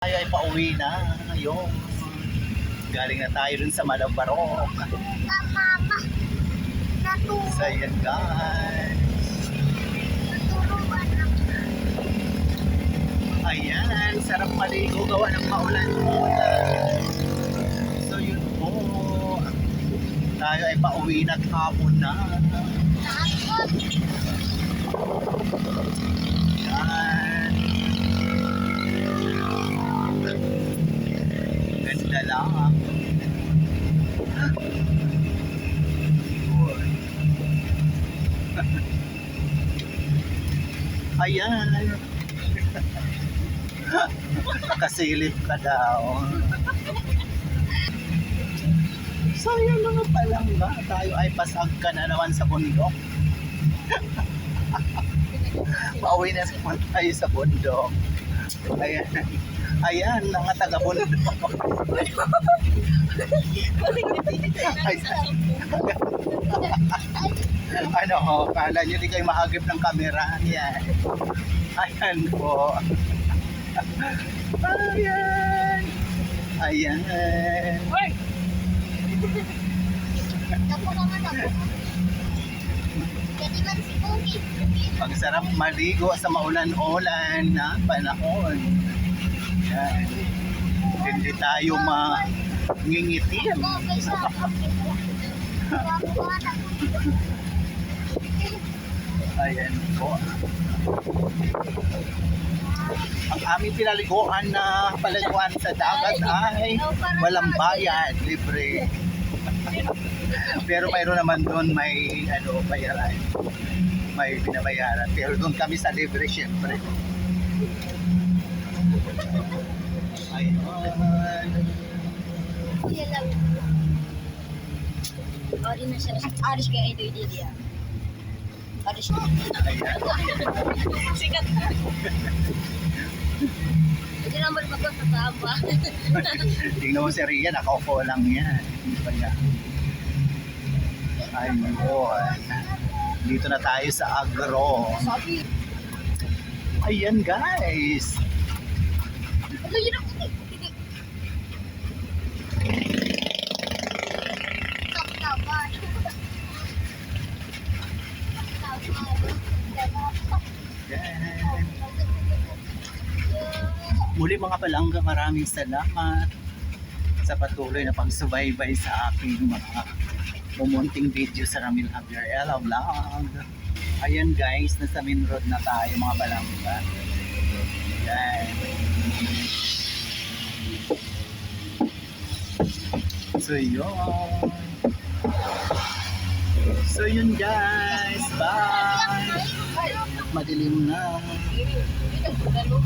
Tayo ay pauwi na. Yung galing na tayo dun sa Malabarok. Mama, natulog. So yan guys. Ayan, sarap maligo gawa ng maulan-ulan. So yun po. Tayo ay pauwi na at hapon na. Takot. Yan. Lang. Ayan. Nakasilip ka daw. So yun mga palangga, tayo ay pasag ka na naman sa bundok. Pauwi na naman tayo sa bundok. Ayan. Ayan, mga taga bundok. ano ho, kala nyo di kayo mahagip ng kamera. Ayan. Ayan po. Ayan. Ayan. Tapo ka nga, tapo ka. Pwede man si Pogi. Ang sarap maligo sa maulan-ulan na panahon. Yan. Hindi tayo ka, tapo. Ayan po. Ang aming pinaliguan na paliguan sa dagat ay walang bayad, libre. Pero mayroon naman doon may ano, bayaran. May binabayaran. Pero doon kami sa libre, syempre. Ari na siya. Ito yung Lidia. Aris na. Ayan. Sikat. Hindi naman magkakatama. Tingnan mo si Rian, nakaupo lang yan. Hindi pa niya. Ayun. Dito na tayo sa agro. Ayan guys. Muli mga palangga, maraming salamat sa patuloy na pagsubaybay sa aking mga mumunting video sa Ramil Javier Ella Vlog. Ayan guys, nasa main road na tayo mga palangga. So yun. So yun guys, bye! Madilim na. Ito, dalo.